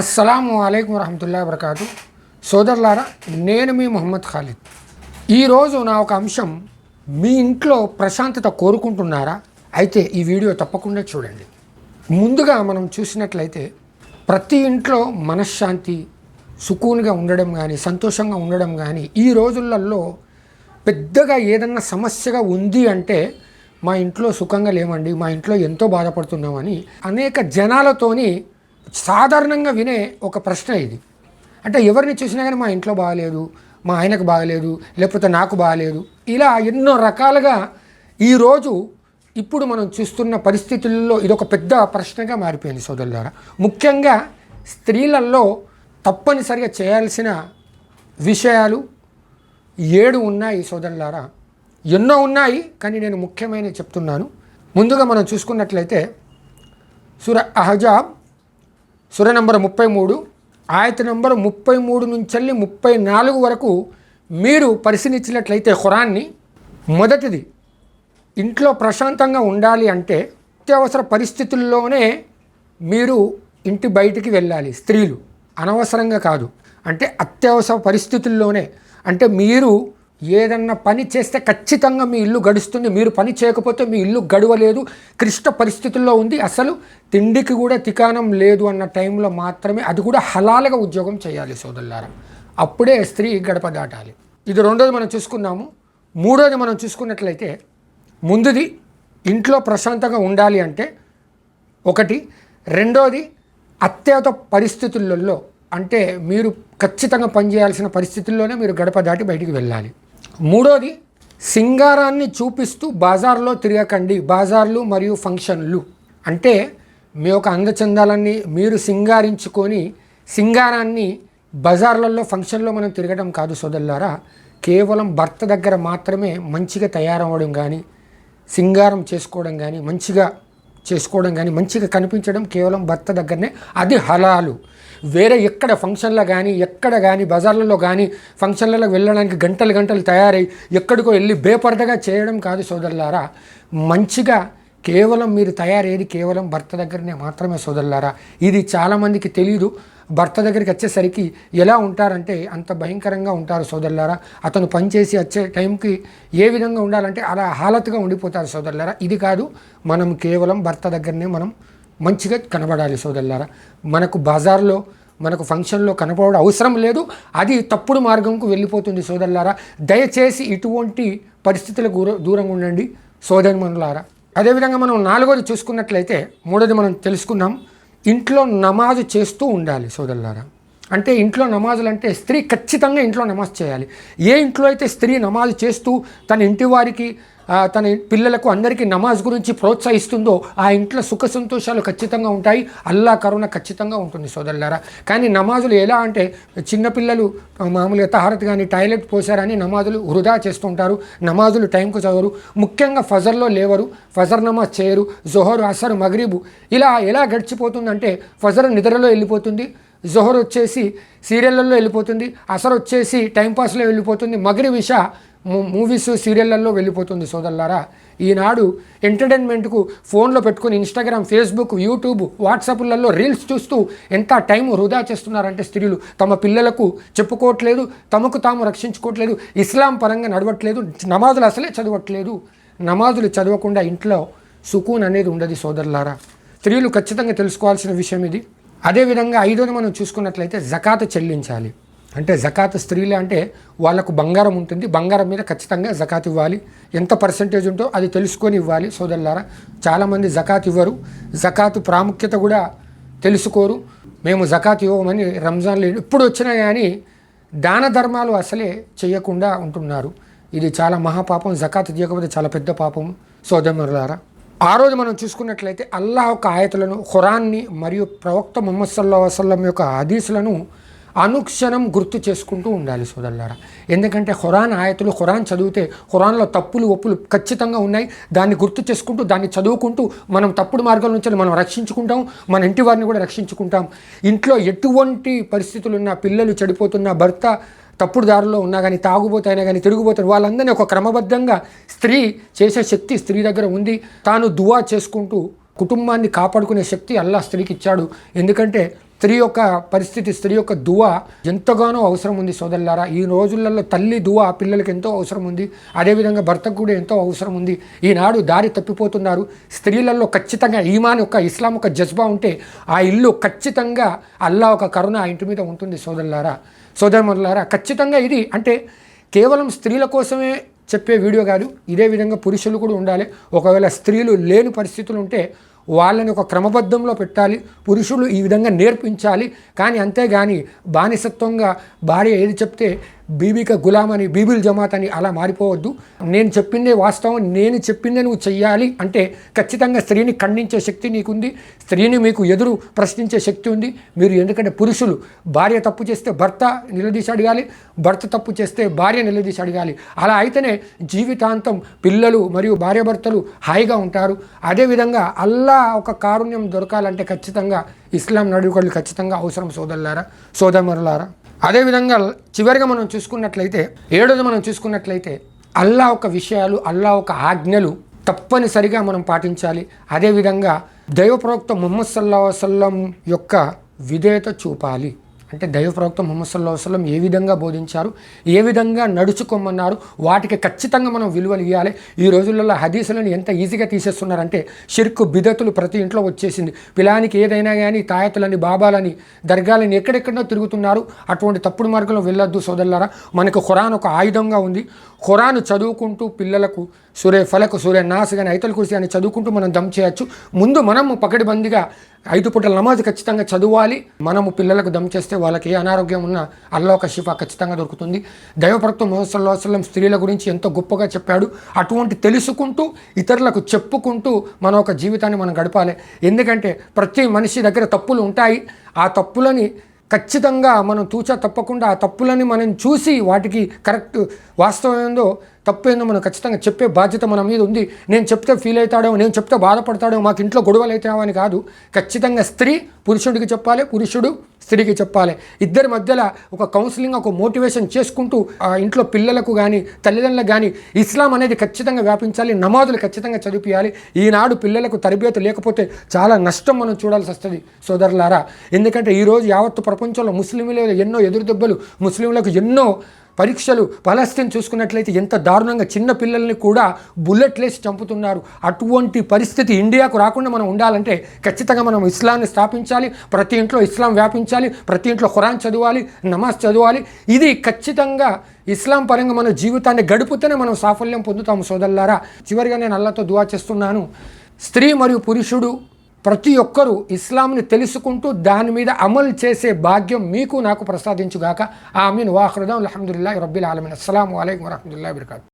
అస్సలం అయికం వరహతుల్లా వరకాతు సోదరులారా నేను మీ మొహమ్మద్ ఖాలిద్. ఈరోజు నా ఒక అంశం మీ ఇంట్లో ప్రశాంతత కోరుకుంటున్నారా? అయితే ఈ వీడియో తప్పకుండా చూడండి. ముందుగా మనం చూసినట్లయితే ప్రతి ఇంట్లో మనశ్శాంతి సుకూన్గా ఉండడం కానీ సంతోషంగా ఉండడం కానీ ఈ రోజులలో పెద్దగా ఏదన్నా సమస్యగా ఉంది అంటే మా ఇంట్లో సుఖంగా లేమండి మా ఇంట్లో ఎంతో బాధపడుతున్నామని అనేక జనాలతోని సాధారణంగా వినే ఒక ప్రశ్న ఇది. అంటే ఎవరిని చూసినా కానీ మా ఇంట్లో బాగాలేదు మా ఆయనకు బాగలేదు లేకపోతే నాకు బాగలేదు. ఇలా ఎన్నో రకాలుగా ఈరోజు ఇప్పుడు మనం చూస్తున్న పరిస్థితుల్లో ఇదొక పెద్ద ప్రశ్నగా మారిపోయింది సోదరులారా. ముఖ్యంగా స్త్రీలలో తప్పనిసరిగా చేయాల్సిన విషయాలు ఏడు ఉన్నాయి సోదరులారా. ఎన్నో ఉన్నాయి కానీ నేను ముఖ్యమైన చెప్తున్నాను. ముందుగా మనం చూసుకున్నట్లయితే సుర అహజాబ్ సుర నంబర్ ముప్పై మూడు ఆయత నంబర్ ముప్పై మూడు నుంచి ముప్పై నాలుగు వరకు మీరు పరిశీలించినట్లయితే ఖురాన్ని మొదటిది ఇంట్లో ప్రశాంతంగా ఉండాలి అంటే అత్యవసర పరిస్థితుల్లోనే మీరు ఇంటి బయటికి వెళ్ళాలి. స్త్రీలు అనవసరంగా కాదు. అంటే అత్యవసర పరిస్థితుల్లోనే. అంటే మీరు ఏదన్నా పని చేస్తే ఖచ్చితంగా మీ ఇల్లు గడుస్తుంది. మీరు పని చేయకపోతే మీ ఇల్లు గడవలేదు. క్లిష్ట పరిస్థితుల్లో ఉంది. అసలు తిండికి కూడా తికానం లేదు అన్న టైంలో మాత్రమే అది కూడా హలాలుగా ఉద్యోగం చేయాలి సోదరులారా. అప్పుడే స్త్రీ గడప దాటాలి. ఇది రెండోది మనం చూసుకున్నాము. మూడోది మనం చూసుకున్నట్లయితే ముందుది ఇంట్లో ప్రశాంతంగా ఉండాలి అంటే ఒకటి. రెండోది అత్యవత పరిస్థితులలో అంటే మీరు ఖచ్చితంగా పనిచేయాల్సిన పరిస్థితుల్లోనే మీరు గడప దాటి బయటికి వెళ్ళాలి. మూడోది సింగారాన్ని చూపిస్తూ బాజార్లో తిరగకండి. బాజార్లు మరియు ఫంక్షన్లు అంటే మీ యొక్క అందచందాలన్నీ మీరు సింగారించుకొని సింగారాన్ని బజార్లలో ఫంక్షన్లో మనం తిరగడం కాదు సోదరులారా. కేవలం భర్త దగ్గర మాత్రమే మంచిగా తయారవ్వడం కానీ సింగారం చేసుకోవడం కానీ మంచిగా చేసుకోవడం కానీ మంచిగా కనిపించడం కేవలం భర్త దగ్గరనే. అది హలాలు. వేరే ఎక్కడ ఫంక్షన్లో కానీ ఎక్కడ కానీ బజార్లలో కానీ ఫంక్షన్లలో వెళ్ళడానికి గంటలు గంటలు తయారై ఎక్కడికో వెళ్ళి బేపరదగా చేయడం కాదు సోదరులారా. మంచిగా కేవలం మీరు తయారయ్యేది కేవలం భర్త దగ్గరనే మాత్రమే సోదరులారా. ఇది చాలామందికి తెలియదు. భర్త దగ్గరికి వచ్చేసరికి ఎలా ఉంటారంటే అంత భయంకరంగా ఉంటారు సోదరులారా. అతను పనిచేసి వచ్చే టైంకి ఏ విధంగా ఉండాలంటే అలా హాలత్గా ఉండిపోతారు సోదరులారా. ఇది కాదు మనం కేవలం భర్త దగ్గరనే మనం మంచిగా కనబడాలి సోదరులారా. మనకు బజార్లో మనకు ఫంక్షన్లో కనపడడం అవసరం లేదు. అది తప్పుడు మార్గంకు వెళ్ళిపోతుంది సోదరులారా. దయచేసి ఇటువంటి పరిస్థితులకు దూరంగా ఉండండి సోదరిమనులారా అదేవిధంగా మనం నాలుగోది చూసుకున్నట్లయితే మూడోది మనం తెలుసుకున్నాం. ఇంట్లో నమాజు చేస్తూ ఉండాలి సోదరులారా. అంటే ఇంట్లో నమాజులు అంటే స్త్రీ ఖచ్చితంగా ఇంట్లో నమాజ్ చేయాలి. ఏ ఇంట్లో అయితే స్త్రీ నమాజ్ చేస్తూ తన ఇంటి వారికి తన పిల్లలకు అందరికీ నమాజ్ గురించి ప్రోత్సహిస్తుందో ఆ ఇంట్లో సుఖ సంతోషాలు ఖచ్చితంగా ఉంటాయి. అల్లా కరోనా ఖచ్చితంగా ఉంటుంది సోదరులారా. కానీ నమాజులు ఎలా అంటే చిన్నపిల్లలు మామూలుగా తహారత్ కానీ టాయిలెట్ పోసారని నమాజులు వృధా చేస్తుంటారు. నమాజులు టైంకు చదవరు. ముఖ్యంగా ఫజర్లో లేవరు. ఫజర్ నమాజ్ చేయరు. జొహర్ అసర్ మగరీబు ఇలా ఎలా గడిచిపోతుందంటే ఫజర్ నిద్రలో వెళ్ళిపోతుంది. జొహర్ వచ్చేసి సీరియళ్ళల్లో వెళ్ళిపోతుంది అసర్ వచ్చేసి టైంపాస్లో వెళ్ళిపోతుంది మగరి విష మూవీస్ సీరియళ్ళల్లో వెళ్ళిపోతుంది సోదరులారా. ఈనాడు ఎంటర్టైన్మెంట్కు ఫోన్లో పెట్టుకుని ఇన్స్టాగ్రామ్ ఫేస్బుక్ యూట్యూబ్ వాట్సాప్లలో రీల్స్ చూస్తూ ఎంత టైం వృధా చేస్తున్నారంటే స్త్రీలు. తమ పిల్లలకు చెప్పుకోవట్లేదు తమకు తాము రక్షించుకోవట్లేదు ఇస్లాం పరంగా నడవట్లేదు నమాజులు అసలే చదవట్లేదు. నమాజులు చదవకుండా ఇంట్లో సుకూన్ అనేది ఉండదు సోదరులారా. స్త్రీలు ఖచ్చితంగా తెలుసుకోవాల్సిన విషయం ఇది. అదేవిధంగా ఐదోది మనం చూసుకున్నట్లయితే జకాత్ చెల్లించాలి. అంటే జకాత్ స్త్రీలు అంటే వాళ్ళకు బంగారం ఉంటుంది. బంగారం మీద ఖచ్చితంగా జకాత్ ఇవ్వాలి. ఎంత పర్సంటేజ్ ఉంటో అది తెలుసుకొని ఇవ్వాలి సోదరులారా. చాలామంది జకాత్ ఇవ్వరు. జకాత్ ప్రాముఖ్యత కూడా తెలుసుకోరు. మేము జకాత్ ఇవ్వమని రంజాన్లో ఎప్పుడు వచ్చినా కానీ దాన ధర్మాలు అసలే చేయకుండా ఉంటున్నారు. ఇది చాలా మహాపాపం. జకాత్ తీయకపోతే చాలా పెద్ద పాపం. సోదరులారా ఆ రోజు మనం చూసుకున్నట్లయితే అల్లాహ్ యొక్క ఆయతలను ఖురాన్ని మరియు ప్రవక్త ముహమ్మద్ సల్లా వసల్లం యొక్క హదీసులను అనుక్షణం గుర్తు చేసుకుంటూ ఉండాలి సోదరులారా. ఎందుకంటే ఖురాన్ ఆయతులు ఖురాన్ చదివితే ఖురాన్లో తప్పులు ఒప్పులు ఖచ్చితంగా ఉన్నాయి. దాన్ని గుర్తు చేసుకుంటూ దాన్ని చదువుకుంటూ మనం తప్పుడు మార్గాల నుంచి మనం రక్షించుకుంటాం. మన ఇంటి వారిని కూడా రక్షించుకుంటాం. ఇంట్లో ఎటువంటి పరిస్థితులు ఉన్నా పిల్లలు చెడిపోతున్నా భర్త తప్పుడు దారిలో ఉన్నా కానీ తాగుబోతే అయినా కానీ తిరుగుబోతారు వాళ్ళందరినీ ఒక క్రమబద్ధంగా స్త్రీ చేసే శక్తి స్త్రీ దగ్గర ఉంది. తాను దువా చేసుకుంటూ కుటుంబాన్ని కాపాడుకునే శక్తి అల్లా స్త్రీకి ఇచ్చాడు. ఎందుకంటే స్త్రీ యొక్క పరిస్థితి స్త్రీ యొక్క దువా ఎంతగానో అవసరం ఉంది సోదరులారా. ఈ రోజులలో తల్లి దువా పిల్లలకి ఎంతో అవసరం ఉంది. అదేవిధంగా భర్తకు కూడా ఎంతో అవసరం ఉంది. ఈనాడు దారి తప్పిపోతున్నారు. స్త్రీలలో ఖచ్చితంగా ఈమాన్ యొక్క ఇస్లాం ఒక జజ్బా ఉంటే ఆ ఇల్లు ఖచ్చితంగా అల్లా ఒక కరుణ ఆ ఇంటి మీద ఉంటుంది సోదరులారా. సోదరులారా ఖచ్చితంగా ఇది అంటే కేవలం స్త్రీల కోసమే చెప్పే వీడియో కాదు ఇదే విధంగా పురుషులు కూడా ఉండాలి. ఒకవేళ స్త్రీలు లేని పరిస్థితులు ఉంటే వాళ్ళని ఒక క్రమబద్ధంలో పెట్టాలి పురుషులు ఈ విధంగా నేర్పించాలి. కానీ అంతేగాని బానిసత్వంగా భార్య ఏది చెప్తే బీబీక గులాం అని బీబిల్ జమాత్ అని అలా మారిపోవద్దు. నేను చెప్పిందే వాస్తవం నేను చెప్పిందే నువ్వు చెయ్యాలి అంటే ఖచ్చితంగా స్త్రీని ఖండించే శక్తి నీకుంది. స్త్రీని మీకు ఎదురు ప్రశ్నించే శక్తి ఉంది. మీరు ఎందుకంటే పురుషులు భార్య తప్పు చేస్తే భర్త నిలదీసి అడగాలి భర్త తప్పు చేస్తే భార్య నిలదీసి అడగాలి. అలా అయితేనే జీవితాంతం పిల్లలు మరియు భార్యాభర్తలు హాయిగా ఉంటారు. అదేవిధంగా అల్లా ఒక కారుణ్యం దొరకాలంటే ఖచ్చితంగా ఇస్లాం నడుగుకళ్ళు ఖచ్చితంగా అవసరం సోదరులారా సోదరులారా అదేవిధంగా చివరిగా మనం చూసుకున్నట్లయితే ఏడోది మనం చూసుకున్నట్లయితే అల్లా ఒక విషయాలు అల్లా ఒక ఆజ్ఞలు తప్పనిసరిగా మనం పాటించాలి. అదేవిధంగా దైవప్రోక్త ముహమ్మద్ సల్లా వసల్లం యొక్క విధేయత చూపాలి. అంటే దైవ ప్రవక్త ముహమ్మద్ సల్లా వసలం ఏ విధంగా బోధించారు ఏ విధంగా నడుచుకోమన్నారు వాటికి ఖచ్చితంగా మనం విలువలు ఇవ్వాలి ఈ రోజులలో హదీసులను ఎంత ఈజీగా తీసేస్తున్నారంటే షిర్కు బిదతులు ప్రతి ఇంట్లో వచ్చేసింది. పిలానికి ఏదైనా కానీ తాయతులని బాబాలని దర్గాలని ఎక్కడెక్కడో తిరుగుతున్నారు. అటువంటి తప్పుడు మార్గంలో వెళ్ళొద్దు సోదరులారా. మనకు ఖురాన్ ఒక ఆయుధంగా ఉంది. ఖురాన్ చదువుకుంటూ పిల్లలకు సూర్య ఫలకు సూర్య నాస్ కానీ ఐతల కుర్సీ అని చదువుకుంటూ మనం దమ్ చేయొచ్చు. ముందు మనము పకడిబందిగా ఐదు పూటల నమాజ్ ఖచ్చితంగా చదవాలి మనము పిల్లలకు దమ్ చేస్తే వాళ్ళకి ఏ అనారోగ్యం ఉన్నా అల్లా ఒక షిఫా ఖచ్చితంగా దొరుకుతుంది. దైవప్రక్తం మొహమ్మద్ స్త్రీల గురించి ఎంతో గొప్పగా చెప్పాడు. అటువంటి తెలుసుకుంటూ ఇతరులకు చెప్పుకుంటూ మన ఒక జీవితాన్ని మనం గడపాలి. ఎందుకంటే ప్రతి మనిషి దగ్గర తప్పులు ఉంటాయి. ఆ తప్పులని ఖచ్చితంగా మనం తూచా తప్పకుండా ఆ తప్పులని మనం చూసి వాటికి కరెక్ట్ వాస్తవం ఏందో తప్పేందో మనం ఖచ్చితంగా చెప్పే బాధ్యత మన మీద ఉంది. నేను చెప్తే ఫీల్ అవుతాడో నేను చెప్తే బాధపడతాడో మాకు ఇంట్లో గొడవలు అవుతావో అని కాదు. ఖచ్చితంగా స్త్రీ పురుషుడికి చెప్పాలి పురుషుడు స్త్రీకి చెప్పాలి. ఇద్దరి మధ్యలో ఒక కౌన్సిలింగ్ ఒక మోటివేషన్ చేసుకుంటూ ఆ ఇంట్లో పిల్లలకు కానీ తల్లిదండ్రులకు కానీ ఇస్లాం అనేది ఖచ్చితంగా వ్యాపించాలి నమాజులు ఖచ్చితంగా చదివియాలి ఈనాడు పిల్లలకు తరబేత లేకపోతే చాలా నష్టం మనం చూడాల్సి వస్తుంది సోదరులారా. ఎందుకంటే ఈరోజు యావత్తు ప్రపంచంలో ముస్లింలు ఎన్నో ఎదురు దెబ్బలు ముస్లింలకు ఎన్నో పరీక్షలు పలస్తీన్ చూసుకున్నట్లయితే ఎంత దారుణంగా చిన్న పిల్లల్ని కూడా బుల్లెట్లేసి చంపుతున్నారు. అటువంటి పరిస్థితి ఇండియాకు రాకుండా మనం ఉండాలంటే ఖచ్చితంగా మనం ఇస్లాంని స్థాపించాలి ప్రతి ఇంట్లో ఇస్లాం వ్యాపించాలి ప్రతి ఇంట్లో ఖురాన్ చదవాలి నమాజ్ చదవాలి. ఇది ఖచ్చితంగా ఇస్లాం పరంగా మన జీవితాన్ని గడుపుతేనే మనం సాఫల్యం పొందుతాము సోదరులారా. చివరిగా నేను అల్లతో దువా చేస్తున్నాను. స్త్రీ మరియు పురుషుడు ప్రతి ఒక్కరూ ఇస్లాంని తెలుసుకుంటూ దాని మీద అమలు చేసే భాగ్యం మీకు నాకు ప్రసాదించుగాక. ఆమెను. వాహృదం అలహదుల్లా రబ్బిల్ ఆలమిన్. అస్సలం వలైకం వరహమూల వరకాతు